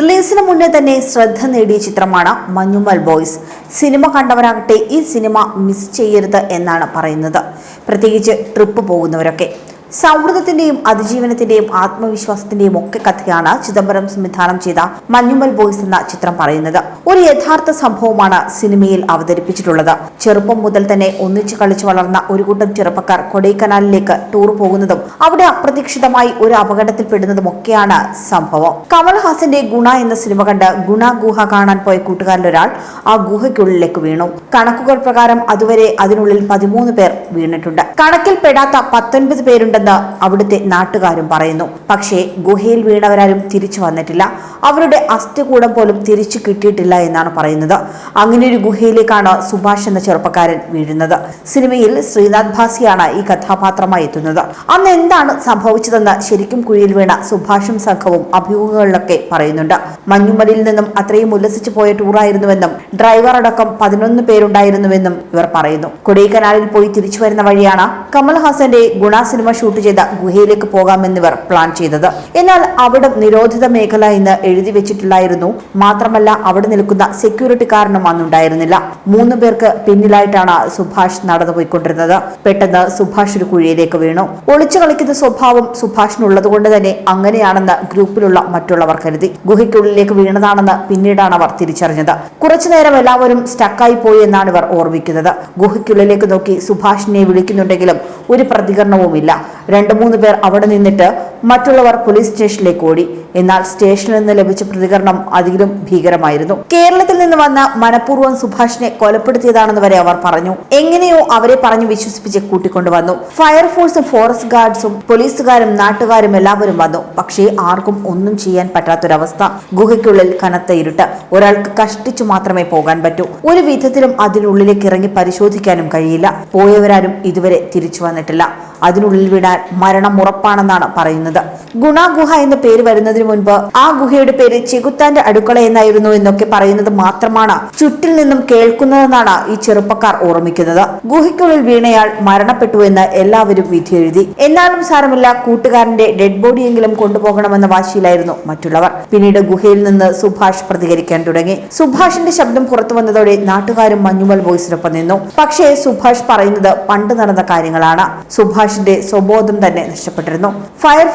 റിലീസിന് മുന്നേ തന്നെ ശ്രദ്ധ നേടിയ ചിത്രമാണ് മഞ്ഞുമൽ ബോയ്സ്. സിനിമ കണ്ടവരാകട്ടെ ഈ സിനിമ മിസ് ചെയ്യരുത് എന്നാണ് പറയുന്നത്. പ്രത്യേകിച്ച് ട്രിപ്പ് പോകുന്നവരൊക്കെ. സൗഹൃദത്തിന്റെയും അതിജീവനത്തിന്റെയും ആത്മവിശ്വാസത്തിന്റെയും ഒക്കെ കഥയാണ് ചിദംബരം സംവിധാനം ചെയ്ത മഞ്ഞുമൽ ബോയ്സ് എന്ന ചിത്രം പറയുന്നത്. ഒരു യഥാർത്ഥ സംഭവമാണ് സിനിമയിൽ അവതരിപ്പിച്ചിട്ടുള്ളത്. ചെറുപ്പം മുതൽ തന്നെ ഒന്നിച്ചു കളിച്ചു വളർന്ന ഒരു കൂട്ടം ചെറുപ്പക്കാർ കൊടൈക്കനാലിലേക്ക് ടൂർ പോകുന്നതും അവിടെ അപ്രതീക്ഷിതമായി ഒരു അപകടത്തിൽ പെടുന്നതും ഒക്കെയാണ് സംഭവം. കമൽഹാസന്റെ ഗുണ എന്ന സിനിമ കണ്ട് ഗുണ ഗുഹ കാണാൻ പോയ കൂട്ടുകാരിലൊരാൾ ആ ഗുഹയ്ക്കുള്ളിലേക്ക് വീണു. കണക്കുകൾ പ്രകാരം അതുവരെ അതിനുള്ളിൽ പതിമൂന്ന് പേർ വീണിട്ടുണ്ട്. കണക്കിൽ പെടാത്ത പത്തൊൻപത് പേരുണ്ടെന്ന് അവിടുത്തെ നാട്ടുകാരും പറയുന്നു. പക്ഷേ ഗുഹയിൽ വീണവരാരും തിരിച്ചു വന്നിട്ടില്ല. അവരുടെ അസ്ഥികൂടം പോലും തിരിച്ചു കിട്ടിയിട്ടില്ല എന്നാണ് പറയുന്നത്. അങ്ങനെ ഒരു ഗുഹയിലേക്കാണ് സുഭാഷ് എന്ന ചെറുപ്പക്കാരൻ വീഴുന്നത്. സിനിമയിൽ ശ്രീനാഥ് ഭാസിയാണ് ഈ കഥാപാത്രമായി എത്തുന്നത്. അന്ന് എന്താണ് സംഭവിച്ചതെന്ന് ശരിക്കും കുഴിയിൽ വീണ സുഭാഷും സംഘവും അഭിമുഖങ്ങളിലൊക്കെ പറയുന്നുണ്ട്. മഞ്ഞുമലയിൽ നിന്നും അത്രയും ഉല്ലസിച്ചു പോയ ടൂറായിരുന്നുവെന്നും ഡ്രൈവർ അടക്കം പതിനൊന്ന് പേരുണ്ടായിരുന്നുവെന്നും ഇവർ പറയുന്നു. കൊടൈക്കനാലിൽ പോയി തിരിച്ചു വരുന്ന വഴിയാണ് കമൽഹാസന്റെ ഗുണ സിനിമ ഷൂട്ട് ചെയ്ത ഗുഹയിലേക്ക് പോകാമെന്നിവർ പ്ലാൻ ചെയ്തത്. എന്നാൽ അവിടെ നിരോധിത മേഖല എന്ന് എഴുതി വെച്ചിട്ടില്ലായിരുന്നു മാത്രമല്ല അവിടെ നിൽക്കുന്ന സെക്യൂരിറ്റി കാരണം അന്നുണ്ടായിരുന്നില്ല. മൂന്ന് പേർക്ക് പിന്നിലായിട്ടാണ് സുഭാഷ് നടന്നു പോയിക്കൊണ്ടിരുന്നത് പെട്ടെന്ന് സുഭാഷ് ഒരു കുഴിയിലേക്ക് വീണു. ഒളിച്ചു കളിക്കുന്ന സ്വഭാവം സുഭാഷിനുള്ളത് കൊണ്ട് തന്നെ അങ്ങനെയാണെന്ന് ഗ്രൂപ്പിലുള്ള മറ്റുള്ളവർ കരുതി. ഗുഹയ്ക്കുള്ളിലേക്ക് വീണതാണെന്ന് പിന്നീടാണ് അവർ തിരിച്ചറിഞ്ഞത്. കുറച്ചുനേരം എല്ലാവരും സ്റ്റക്കായി പോയി എന്നാണ് ഇവർ ഓർമ്മിക്കുന്നത്. ഗുഹയ്ക്കുള്ളിലേക്ക് നോക്കി സുഭാഷിനെ വിളിക്കുന്നുണ്ടെങ്കിലും ഒരു പ്രതികരണവുമില്ല. രണ്ടു മൂന്ന് പേർ അവിടെ നിന്നിട്ട് മറ്റുള്ളവർ പോലീസ് സ്റ്റേഷനിലേക്ക് ഓടി. എന്നാൽ സ്റ്റേഷനിൽ നിന്ന് ലഭിച്ച പ്രതികരണം അതിലും ഭീകരമായിരുന്നു. കേരളത്തിൽ നിന്ന് വന്ന മനഃപൂർവം സുഭാഷിനെ കൊലപ്പെടുത്തിയതാണെന്ന് വരെ അവർ പറഞ്ഞു. എങ്ങനെയോ അവരെ പറഞ്ഞു വിശ്വസിപ്പിച്ച് കൂട്ടിക്കൊണ്ടുവന്നു. ഫയർഫോഴ്സും ഫോറസ്റ്റ് ഗാർഡ്സും പോലീസുകാരും നാട്ടുകാരും എല്ലാവരും വന്നു. പക്ഷേ ആർക്കും ഒന്നും ചെയ്യാൻ പറ്റാത്തൊരവസ്ഥ. ഗുഹയ്ക്കുള്ളിൽ കനത്ത ഇരുട്ട്. ഒരാൾക്ക് കഷ്ടിച്ചു മാത്രമേ പോകാൻ പറ്റൂ. ഒരു വിധത്തിലും അതിനുള്ളിലേക്ക് ഇറങ്ങി പരിശോധിക്കാനും കഴിയില്ല. പോയവരാരും ഇതുവരെ തിരിച്ചു വന്നിട്ടില്ല. അതിനുള്ളിൽ വിടാൻ മരണം ഉറപ്പാണെന്നാണ് പറയുന്നത്. ഗുണ ഗുഹ എന്ന പേര് വരുന്നതിന് മുൻപ് ആ ഗുഹയുടെ പേര് ചെകുത്താന്റെ അടുക്കള എന്നായിരുന്നു എന്നൊക്കെ പറയുന്നത് മാത്രമാണ് ചുറ്റിൽ നിന്നും കേൾക്കുന്നതെന്നാണ് ഈ ചെറുപ്പക്കാർ ഓർമ്മിക്കുന്നത്. ഗുഹയ്ക്കുള്ളിൽ വീണയാൾ മരണപ്പെട്ടു എന്ന് എല്ലാവരും വിധി എഴുതി എന്നാലും സാരമില്ല കൂട്ടുകാരന്റെ ഡെഡ് ബോഡിയെങ്കിലും കൊണ്ടുപോകണമെന്ന വാശിയിലായിരുന്നു മറ്റുള്ളവർ. പിന്നീട് ഗുഹയിൽ നിന്ന് സുഭാഷ് പ്രതികരിക്കാൻ തുടങ്ങി. സുഭാഷിന്റെ ശബ്ദം പുറത്തു വന്നതോടെ നാട്ടുകാരും മഞ്ഞുമൽ ബോയ്സിനൊപ്പം നിന്നു. പക്ഷേ സുഭാഷ് പറയുന്നത് പണ്ട് നടന്ന കാര്യങ്ങളാണ്. സുഭാഷിന്റെ സ്വബോധം തന്നെ നഷ്ടപ്പെട്ടിരുന്നു.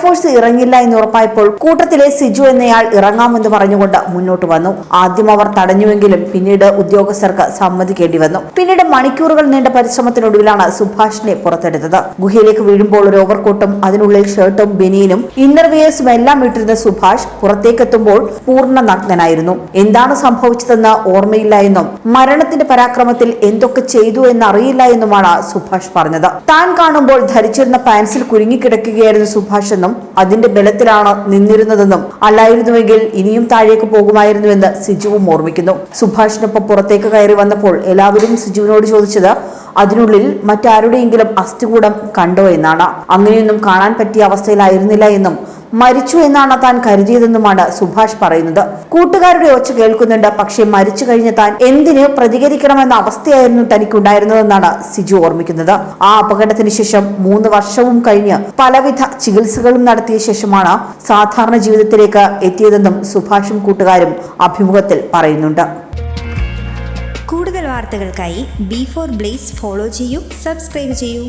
ഫയർഫോഴ്സ് ഇറങ്ങില്ല എന്ന് ഉറപ്പായപ്പോൾ കൂട്ടത്തിലെ സിജു എന്നയാൾ ഇറങ്ങാമെന്ന് പറഞ്ഞുകൊണ്ട് മുന്നോട്ട് വന്നു. ആദ്യം അവർ തടഞ്ഞുവെങ്കിലും പിന്നീട് ഉദ്യോഗസ്ഥർക്ക് സമ്മതിക്കേണ്ടി വന്നു. പിന്നീട് മണിക്കൂറുകൾ നീണ്ട പരിശ്രമത്തിനൊടുവിലാണ് സുഭാഷിനെ പുറത്തെടുത്തത്. ഗുഹയിലേക്ക് വീഴുമ്പോൾ ഒരു ഓവർകോട്ടും അതിനുള്ളിൽ ഷർട്ടും ബനിയനും ഇന്നർവിയേഴ്സും എല്ലാം ഇട്ടിരുന്ന സുഭാഷ് പുറത്തേക്കെത്തുമ്പോൾ പൂർണ നഗ്നനായിരുന്നു. എന്താണ് സംഭവിച്ചതെന്ന് ഓർമ്മയില്ല എന്നും മരണത്തിന്റെ പരാക്രമത്തിൽ എന്തൊക്കെ ചെയ്തു എന്നറിയില്ല എന്നുമാണ് സുഭാഷ് പറഞ്ഞത്. താൻ കാണുമ്പോൾ ധരിച്ചിരുന്ന പാൻസിൽ കുരുങ്ങിക്കിടക്കുകയായിരുന്നു സുഭാഷ് എന്നും അതിന്റെ ബലത്തിലാണ് നിന്നിരുന്നതെന്നും അല്ലായിരുന്നുവെങ്കിൽ ഇനിയും താഴേക്ക് പോകുമായിരുന്നുവെന്ന് സിജുവും ഓർമ്മിക്കുന്നു. സുഭാഷിനൊപ്പം പുറത്തേക്ക് കയറി വന്നപ്പോൾ എല്ലാവരും സിജുവിനോട് ചോദിച്ചത് അതിനുള്ളിൽ മറ്റാരുടെയെങ്കിലും അസ്ഥികൂടം കണ്ടോ? എന്നാണ്. അങ്ങനെയൊന്നും കാണാൻ പറ്റിയ അവസ്ഥയിലായിരുന്നില്ല എന്നും മരിച്ചു എന്നാണ് താൻ കരുതിയതെന്നുമാണ് സുഭാഷ് പറയുന്നത്. കൂട്ടുകാരുടെ ഒച്ച കേൾക്കുന്നുണ്ട്. പക്ഷേ മരിച്ചു കഴിഞ്ഞ താൻ എന്തിന് പ്രതികരിക്കണമെന്ന അവസ്ഥയായിരുന്നു തനിക്കുണ്ടായിരുന്നതെന്നാണ് സിജു ഓർമ്മിക്കുന്നത്. ആ അപകടത്തിന് ശേഷം മൂന്ന് വർഷവും കഴിഞ്ഞ് പലവിധ ചികിത്സകളും നടത്തിയ ശേഷമാണ് സാധാരണ ജീവിതത്തിലേക്ക് എത്തിയതെന്നും സുഭാഷും കൂട്ടുകാരും അഭിമുഖത്തിൽ പറയുന്നുണ്ട്. കൂടുതൽ വാർത്തകൾക്കായി ബി ഫോർ ബ്ലേസ് ഫോളോ ചെയ്യൂ സബ്സ്ക്രൈബ് ചെയ്യൂ.